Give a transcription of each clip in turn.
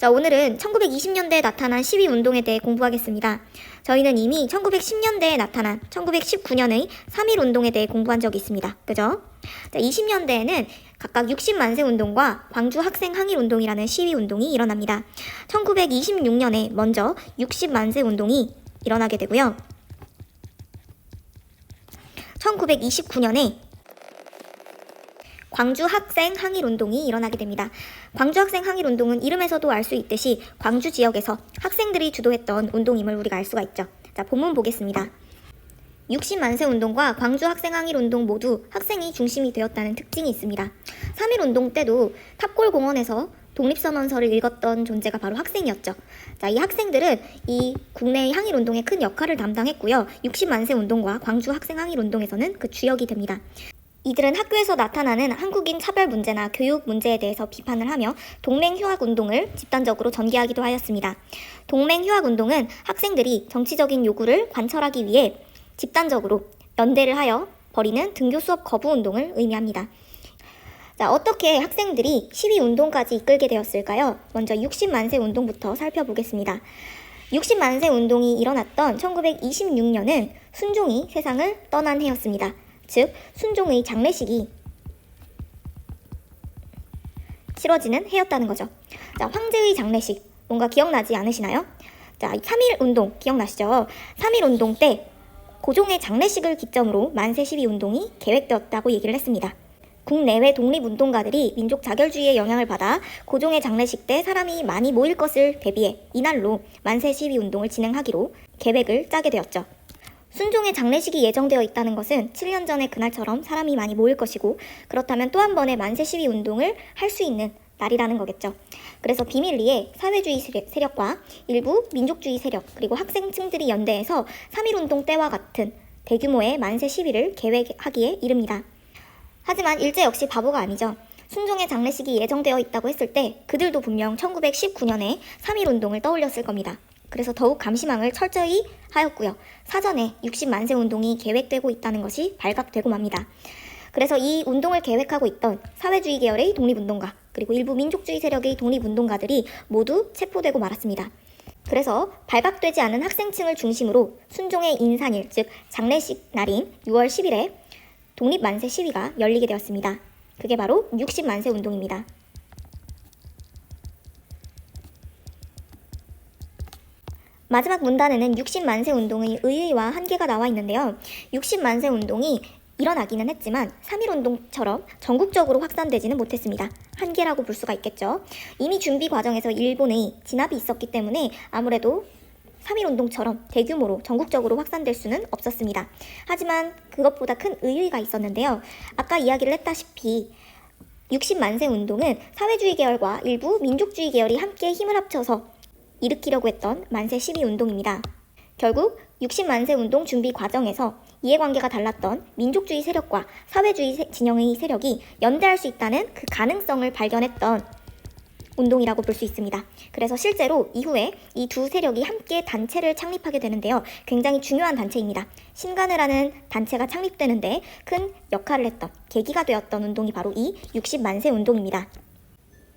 자, 오늘은 1920년대에 나타난 시위 운동에 대해 공부하겠습니다. 저희는 이미 1910년대에 나타난 1919년의 3.1 운동에 대해 공부한 적이 있습니다. 그죠? 자, 20년대에는 각각 60만세 운동과 광주 학생 항일 운동이라는 시위 운동이 일어납니다. 1926년에 먼저 60만세 운동이 일어나게 되고요. 1929년에 광주 학생 항일 운동이 일어나게 됩니다. 광주 학생 항일 운동은 이름에서도 알 수 있듯이 광주 지역에서 학생들이 주도했던 운동임을 우리가 알 수가 있죠. 자, 본문 보겠습니다. 60만세 운동과 광주 학생 항일 운동 모두 학생이 중심이 되었다는 특징이 있습니다. 3.1 운동 때도 탑골 공원에서 독립선언서를 읽었던 존재가 바로 학생이었죠. 자, 이 학생들은 이 국내의 항일 운동에 큰 역할을 담당했고요. 60만세 운동과 광주 학생 항일 운동에서는 그 주역이 됩니다. 이들은 학교에서 나타나는 한국인 차별 문제나 교육 문제에 대해서 비판을 하며 동맹 휴학 운동을 집단적으로 전개하기도 하였습니다. 동맹 휴학 운동은 학생들이 정치적인 요구를 관철하기 위해 집단적으로 연대를 하여 벌이는 등교 수업 거부 운동을 의미합니다. 자, 어떻게 학생들이 시위 운동까지 이끌게 되었을까요? 먼저 60만세 운동부터 살펴보겠습니다. 60만세 운동이 일어났던 1926년은 순종이 세상을 떠난 해였습니다. 즉, 순종의 장례식이 치러지는 해였다는 거죠. 자, 황제의 장례식 뭔가 기억나지 않으시나요? 자, 3.1 운동 기억나시죠? 3.1 운동 때 고종의 장례식을 기점으로 만세 시위 운동이 계획되었다고 얘기를 했습니다. 국내외 독립운동가들이 민족 자결주의의 영향을 받아 고종의 장례식 때 사람이 많이 모일 것을 대비해 이날로 만세 시위 운동을 진행하기로 계획을 짜게 되었죠. 순종의 장례식이 예정되어 있다는 것은 7년 전의 그날처럼 사람이 많이 모일 것이고 그렇다면 또 한 번의 만세 시위 운동을 할 수 있는 날이라는 거겠죠. 그래서 비밀리에 사회주의 세력- 세력과 일부 민족주의 세력 그리고 학생층들이 연대해서 3.1 운동 때와 같은 대규모의 만세 시위를 계획하기에 이릅니다. 하지만 일제 역시 바보가 아니죠. 순종의 장례식이 예정되어 있다고 했을 때 그들도 분명 1919년에 3.1 운동을 떠올렸을 겁니다. 그래서 더욱 감시망을 철저히 하였고요. 사전에 60만세 운동이 계획되고 있다는 것이 발각되고 맙니다. 그래서 이 운동을 계획하고 있던 사회주의 계열의 독립운동가 그리고 일부 민족주의 세력의 독립운동가들이 모두 체포되고 말았습니다. 그래서 발각되지 않은 학생층을 중심으로 순종의 인산일 즉 장례식 날인 6월 10일에 독립만세 시위가 열리게 되었습니다. 그게 바로 60만세 운동입니다. 마지막 문단에는 60만세 운동의 의의와 한계가 나와 있는데요. 60만세 운동이 일어나기는 했지만 3.1 운동처럼 전국적으로 확산되지는 못했습니다. 한계라고 볼 수가 있겠죠. 이미 준비 과정에서 일본의 진압이 있었기 때문에 아무래도 3.1 운동처럼 대규모로 전국적으로 확산될 수는 없었습니다. 하지만 그것보다 큰 의의가 있었는데요. 아까 이야기를 했다시피 60만세 운동은 사회주의 계열과 일부 민족주의 계열이 함께 힘을 합쳐서 일으키려고 했던 만세 시위 운동입니다. 결국 60만세 운동 준비 과정에서 이해관계가 달랐던 민족주의 세력과 사회주의 세- 진영의 세력이 연대할 수 있다는 그 가능성을 발견했던 운동이라고 볼 수 있습니다. 그래서 실제로 이후에 이 두 세력이 함께 단체를 창립하게 되는데요. 굉장히 중요한 단체입니다. 신간회라는 단체가 창립되는데 큰 역할을 했던 계기가 되었던 운동이 바로 이 60만세 운동입니다.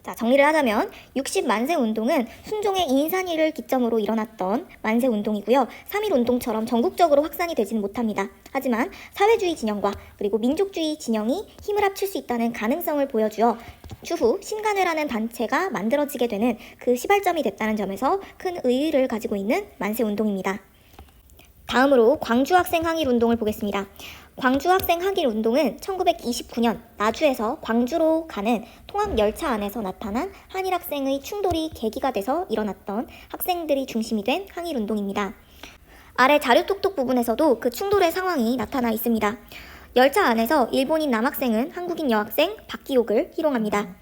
자, 정리를 하자면 60만세 운동은 순종의 인산위를 기점으로 일어났던 만세 운동이고요. 3.1 운동처럼 전국적으로 확산이 되지는 못합니다. 하지만 사회주의 진영과 그리고 민족주의 진영이 힘을 합칠 수 있다는 가능성을 보여주어 추후 신간회라는 단체가 만들어지게 되는 그 시발점이 됐다는 점에서 큰 의의를 가지고 있는 만세 운동입니다. 다음으로 광주 학생 항일 운동을 보겠습니다. 광주 학생 항일 운동은 1929년 나주에서 광주로 가는 통학 열차 안에서 나타난 한일 학생의 충돌이 계기가 돼서 일어났던 학생들이 중심이 된 항일 운동입니다. 아래 자료 톡톡 부분에서도 그 충돌의 상황이 나타나 있습니다. 열차 안에서 일본인 남학생은 한국인 여학생 박기옥을 희롱합니다.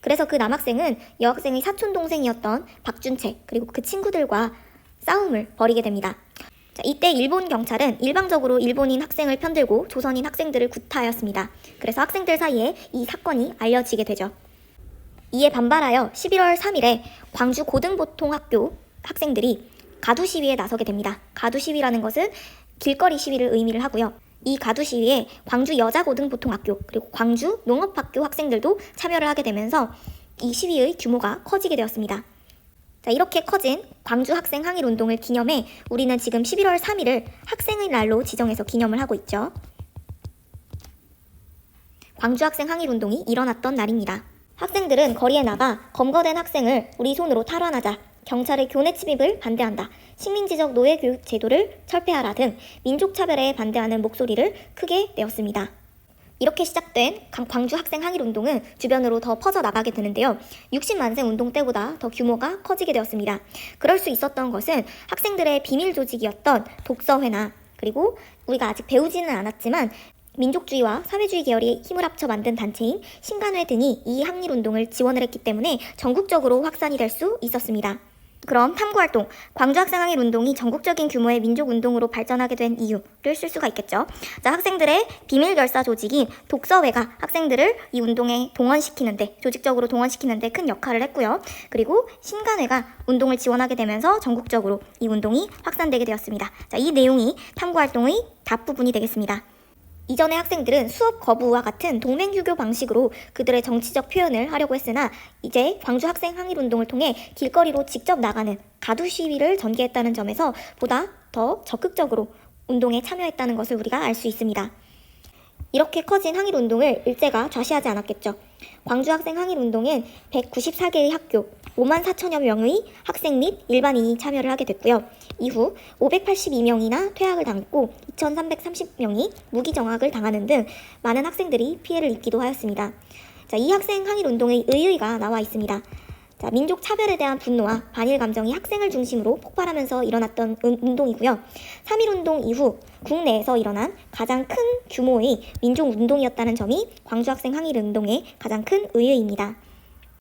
그래서 그 남학생은 여학생의 사촌 동생이었던 박준채 그리고 그 친구들과 싸움을 벌이게 됩니다. 자, 이때 일본 경찰은 일방적으로 일본인 학생을 편들고 조선인 학생들을 구타하였습니다. 그래서 학생들 사이에 이 사건이 알려지게 되죠. 이에 반발하여 11월 3일에 광주 고등보통학교 학생들이 가두 시위에 나서게 됩니다. 가두 시위라는 것은 길거리 시위를 의미를 하고요. 이 가두 시위에 광주 여자고등보통학교 그리고 광주 농업학교 학생들도 참여를 하게 되면서 이 시위의 규모가 커지게 되었습니다. 자, 이렇게 커진 광주 학생 항일 운동을 기념해 우리는 지금 11월 3일을 학생의 날로 지정해서 기념을 하고 있죠. 광주 학생 항일 운동이 일어났던 날입니다. 학생들은 거리에 나가 검거된 학생을 우리 손으로 탈환하자, 경찰의 교내 침입을 반대한다, 식민지적 노예 교육 제도를 철폐하라 등 민족 차별에 반대하는 목소리를 크게 내었습니다. 이렇게 시작된 강- 광주 학생 항일 운동은 주변으로 더 퍼져 나가게 되는데요. 60만세 운동 때보다 더 규모가 커지게 되었습니다. 그럴 수 있었던 것은 학생들의 비밀 조직이었던 독서회나 그리고 우리가 아직 배우지는 않았지만 민족주의와 사회주의 계열이 힘을 합쳐 만든 단체인 신간회 등이 이 항일 운동을 지원을 했기 때문에 전국적으로 확산이 될 수 있었습니다. 그럼 탐구활동, 광주 학생 항일 운동이 전국적인 규모의 민족 운동으로 발전하게 된 이유를 쓸 수가 있겠죠. 자, 학생들의 비밀 결사 조직인 독서회가 학생들을 이 운동에 동원시키는데 조직적으로 동원시키는데 큰 역할을 했고요. 그리고 신간회가 운동을 지원하게 되면서 전국적으로 이 운동이 확산되게 되었습니다. 자, 이 내용이 탐구활동의 답 부분이 되겠습니다. 이전의 학생들은 수업 거부와 같은 동맹휴교 방식으로 그들의 정치적 표현을 하려고 했으나 이제 광주 학생 항일 운동을 통해 길거리로 직접 나가는 가두 시위를 전개했다는 점에서 보다 더 적극적으로 운동에 참여했다는 것을 우리가 알 수 있습니다. 이렇게 커진 항일 운동을 일제가 좌시하지 않았겠죠. 광주 학생 항일 운동엔 194개의 학교, 5만 4천여 명의 학생 및 일반인이 참여를 하게 됐고요. 이후 582명이나 퇴학을 당했고 2,330명이 무기정학을 당하는 등 많은 학생들이 피해를 입기도 하였습니다. 자, 이 학생 항일 운동의 의의가 나와 있습니다. 자, 민족 차별에 대한 분노와 반일 감정이 학생을 중심으로 폭발하면서 일어났던 운- 운동이고요. 3.1 운동 이후 국내에서 일어난 가장 큰 규모의 민족 운동이었다는 점이 광주 학생 항일 운동의 가장 큰 의의입니다.